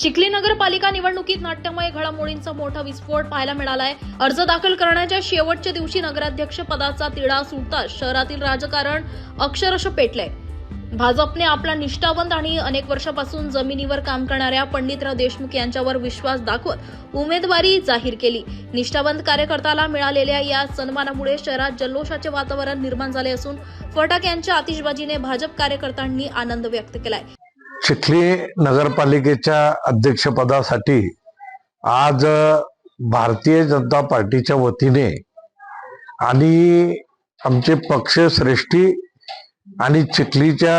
Chikhli नगरपालिका निवडणुकीत नाट्यमय घडामोडींचा मोठा विस्फोट पाहायला मिळालाय. अर्ज दाखल करण्याच्या शेवटच्या दिवशी नगराध्यक्ष पदाचा तिढा सुटताच शहरातील राजकारण अक्षरश पेटलंय. भाजपने आपला निष्ठावंत आणि अनेक वर्षापासून जमिनीवर काम करणाऱ्या पंडितराव देशमुख यांच्यावर विश्वास दाखवत उमेदवारी जाहीर केली. निष्ठावंत कार्यकर्त्याला मिळालेल्या या सन्मानामुळे शहरात जल्लोषाचे वातावरण निर्माण झाले असून फटाक्यांच्या आतिषबाजीने भाजप कार्यकर्त्यांनी आनंद व्यक्त केलाय. चिखली नगरपालिकेच्या अध्यक्षपदासाठी आज भारतीय जनता पार्टीच्या वतीने आणि आमचे पक्षश्रेष्ठी आणि चिखलीच्या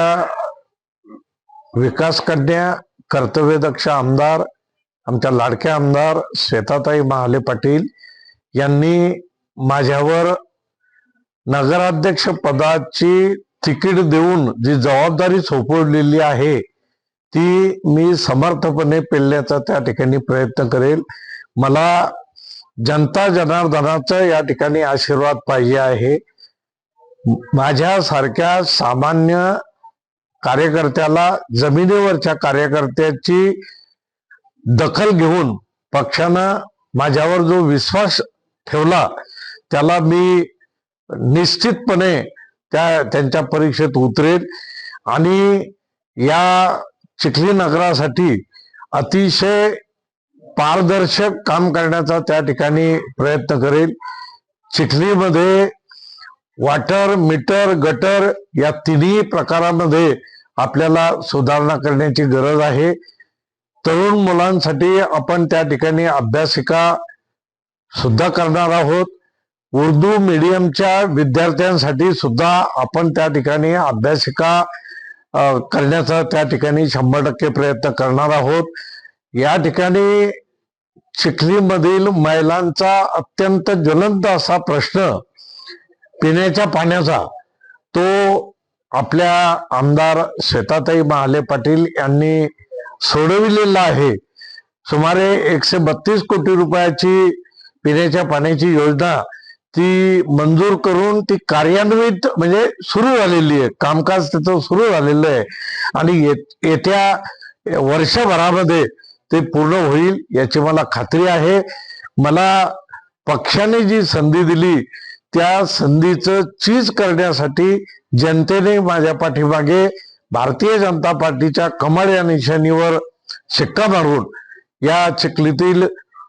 विकास कन्या कर्तव्यदक्ष आमदार आमच्या लाडक्या आमदार श्वेताताई महाले पाटील यांनी माझ्यावर नगराध्यक्ष पदाची तिकीट देऊन जी जबाबदारी सोपवलेली आहे ती मी समर्थपणे पेलण्याचा त्या ठिकाणी प्रयत्न करेल. मला जनता जनार्दनाचा या ठिकाणी आशीर्वाद पाहिजे आहे. माझ्यासारख्या सामान्य कार्यकर्त्याला जमिनीवरच्या कार्यकर्त्याची दखल घेऊन पक्षानं माझ्यावर जो विश्वास ठेवला त्याला मी निश्चितपणे त्या त्यांच्या परीक्षेत उतरेल आणि या चिखली नगरासाठी अतिशय पारदर्शक काम करण्याचा त्या ठिकाणी प्रयत्न करेल. चिखलीमध्ये वॉटर मीटर गटर या तिन्ही प्रकारामध्ये आपल्याला सुधारणा करण्याची गरज आहे. तरुण मुलांसाठी आपण त्या ठिकाणी अभ्यासिका सुद्धा करणार आहोत. उर्दू मीडियमच्या विद्यार्थ्यांसाठी सुद्धा आपण त्या ठिकाणी अभ्यासिका करण्याचा त्या ठिकाणी शंभर टक्के प्रयत्न करणार आहोत. या ठिकाणी चिखलीमधील महिलांचा अत्यंत ज्वलंत असा प्रश्न पिण्याच्या पाण्याचा तो आपल्या आमदार श्वेताताई महाले पाटील यांनी सोडविलेला आहे. सुमारे एकशे बत्तीस कोटी रुपयाची पिण्याच्या पाण्याची योजना ती मंजूर करून ती कार्यान्वित म्हणजे सुरू झालेली आहे. कामकाज त्याचं सुरू झालेलं आहे. आणि ये- येत्या वर्षभरामध्ये ते पूर्ण होईल याची मला खात्री आहे. मला पक्षाने जी संधी दिली त्या संधीचं चीज करण्यासाठी जनतेने माझ्या पाठीमागे भारतीय जनता पार्टीच्या कमळ या निशाणीवर शिक्का मारून या चिखलीतील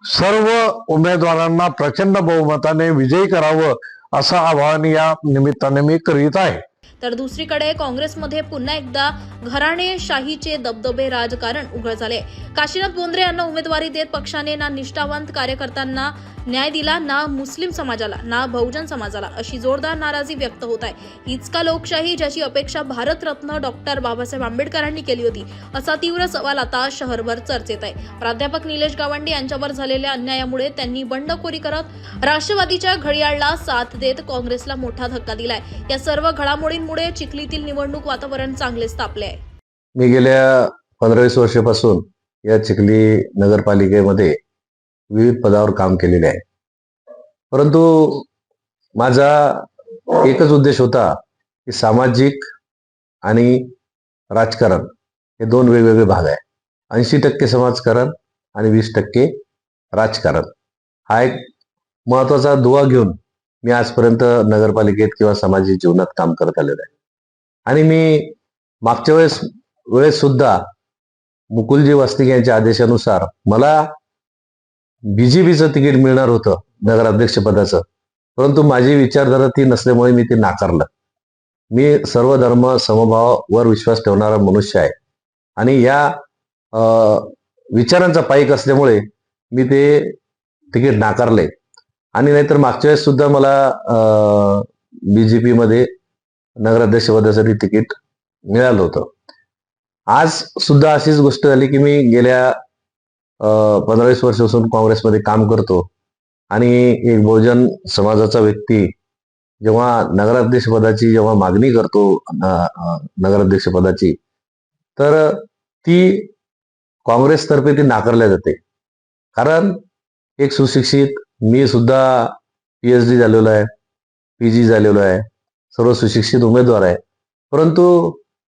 सर्व उमेदवारांना प्रचंड बहुमताने विजयी करावं असं आवाहन या निमित्ताने मी करीत आहे. तर दुसरीकडे काँग्रेसमध्ये पुन्हा एकदा घराणेशाहीचे दबदबे राजकारण उघड झाले. काशीनाथ बोंद्रे यांना उमेदवारी देत पक्षाने ना निष्ठावंत कार्यकर्त्यांना न्याय दिला ना मुस्लिम समाजाला ना बहुजन समाजाला अशी जोरदार नाराजी व्यक्त होत आहे. हीच का लोकशाही ज्याची अपेक्षा भारतरत्न डॉक्टर बाबासाहेब आंबेडकरांनी केली होती असा तीव्र सवाल आता शहरभर चर्चेत आहे. प्राध्यापक निलेश गावंडे यांच्यावर झालेल्या अन्यायामुळे त्यांनी बंडखोरी करत राष्ट्रवादीच्या घडियाळला साथ देत काँग्रेसला मोठा धक्का दिलाय. या सर्व घडामोडींमुळे चिखलीतील निवडणूक वातावरण चांगलेच तापले आहे. मी गेल्या पंधरा वीस वर्षापासून या चिखली नगरपालिकेमध्ये विविध पदावर काम केलेले आहे. परंतु माझा एकच उद्देश होता की सामाजिक आणि राजकारण हे दोन वेगवेगळे भाग आहे ऐंशी टक्के समाजकारण आणि वीस टक्के राजकारण. हा एक महत्त्वाचा दुवा घेऊन मी आजपर्यंत नगरपालिकेत किंवा सामाजिक जीवनात काम करत आलेलो आहे. आणि मी मागच्या वेळेस वेळेस सुद्धा मुकुलजी वास्तिक यांच्या आदेशानुसार मला बीजेपीचं तिकीट मिळणार होतं नगराध्यक्ष पदाचं. परंतु माझी विचारधारा ती नसल्यामुळे मी ते नाकारलं. मी सर्व धर्म समभावावर विश्वास ठेवणारा मनुष्य आहे. आणि या विचारांचा पाईक असल्यामुळे मी ते तिकीट नाकारले आणि नाहीतर मागच्या वेळेस सुद्धा मला बीजेपी मध्ये नगराध्यक्ष पदासाठी तिकीट मिळालं होतं. आज सुद्धा अशीच गोष्ट झाली की मी गेल्या पंधरा वीस वर्षापासून काँग्रेसमध्ये काम करतो आणि एक बहुजन समाजाचा व्यक्ती जेव्हा नगराध्यक्ष पदाची जेव्हा मागणी करतो नगराध्यक्ष पदाची तर ती काँग्रेसतर्फे ती नाकारल्या जाते. कारण एक सुशिक्षित मी सुद्धा पी एच डी झालेलो आहे पी जी झालेलो आहे सर्व सुशिक्षित उमेदवार आहे. परंतु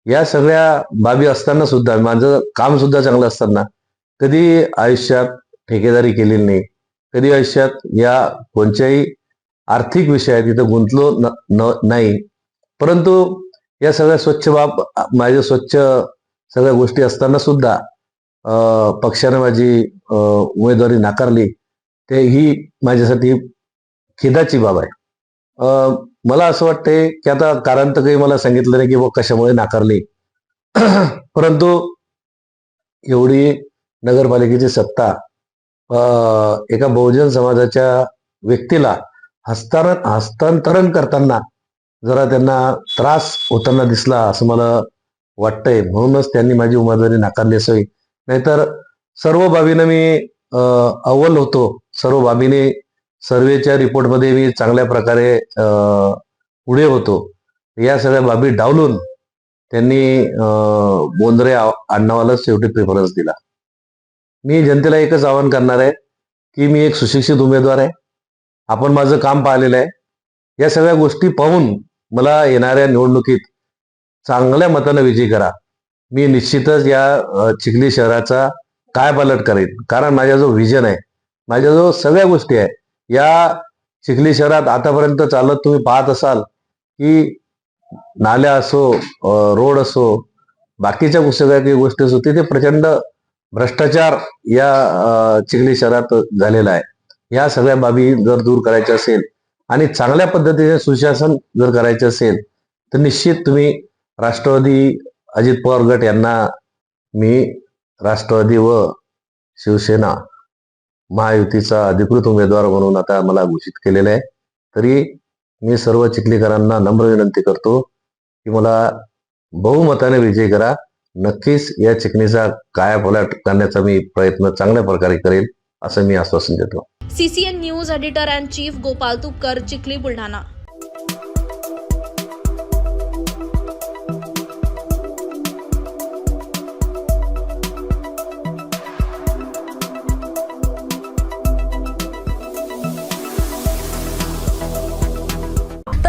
या सगळ्या बाबी असताना सुद्धा माझं काम सुद्धा चांगलं असताना कधी आयुष्यात ठेकेदारी केलेली नाही. कधी आयुष्यात या कोणत्याही आर्थिक विषयात इथं गुंतलो न, न नाही. परंतु या सगळ्या स्वच्छ बाब माझ्या स्वच्छ सगळ्या गोष्टी असताना सुद्धा पक्षाने माझी उमेदवारी नाकारली. ते ही माझ्यासाठी खेदाची बाब आहे. मला असं वाटतंय की आता कारण तर काही मला सांगितलं नाही की बाबा कशामुळे नाकारली. परंतु एवढी नगरपालिकेची सत्ता एका बहुजन समाजाच्या व्यक्तीला हस्तांतरण हस्तांतरण करताना जरा त्यांना त्रास होताना दिसला असं मला वाटतंय. म्हणूनच त्यांनी माझी उमेदवारी नाकारली असावी नाहीतर सर्व बाबीनं मी अव्वल होतो. सर्व बाबीने सर्वेच्या रिपोर्टमध्ये मी चांगल्या प्रकारे पुढे होतो. या सगळ्या बाबी डावलून त्यांनी बोंद्रे आडनावाला शेवटी प्रेफरन्स दिला. मी जनतेला एकच आवाहन करणार आहे की मी एक सुशिक्षित उमेदवार आहे. आपण माझं काम पाहिलेलं आहे. या सगळ्या गोष्टी पाहून मला येणाऱ्या निवडणुकीत चांगल्या मतानं विजयी करा. मी निश्चितच या चिखली शहराचा काय पालट करेन. कारण माझा जो व्हिजन आहे माझ्याजवळ सगळ्या गोष्टी आहे. या चिखली शहरात आतापर्यंत चालत तुम्ही पाहत असाल की नाल्या असो रोड असो बाकीच्या गो- सगळ्या काही गोष्टी असो तिथे प्रचंड भ्रष्टाचार या चिखली शहरात झालेला आहे. या सगळ्या बाबी जर दूर करायच्या असेल आणि चांगल्या पद्धतीने सुशासन जर करायचे असेल तर निश्चित तुम्ही राष्ट्रवादी अजित पवार गट यांना मी राष्ट्रवादी व शिवसेना महायुतीचा अधिकृत उमेदवार म्हणून आता मला घोषित केलेलं आहे. तरी मी सर्व चिखलीकरांना नम्र विनंती करतो की मला बहुमताने विजय करा. नक्कीच या चिखलीचा कायापलट करण्याचा मी प्रयत्न चांगल्या प्रकारे करेल असं मी आश्वासन देतो. CCN news editor and chief Gopal Tupkar Chikhli Buldhana.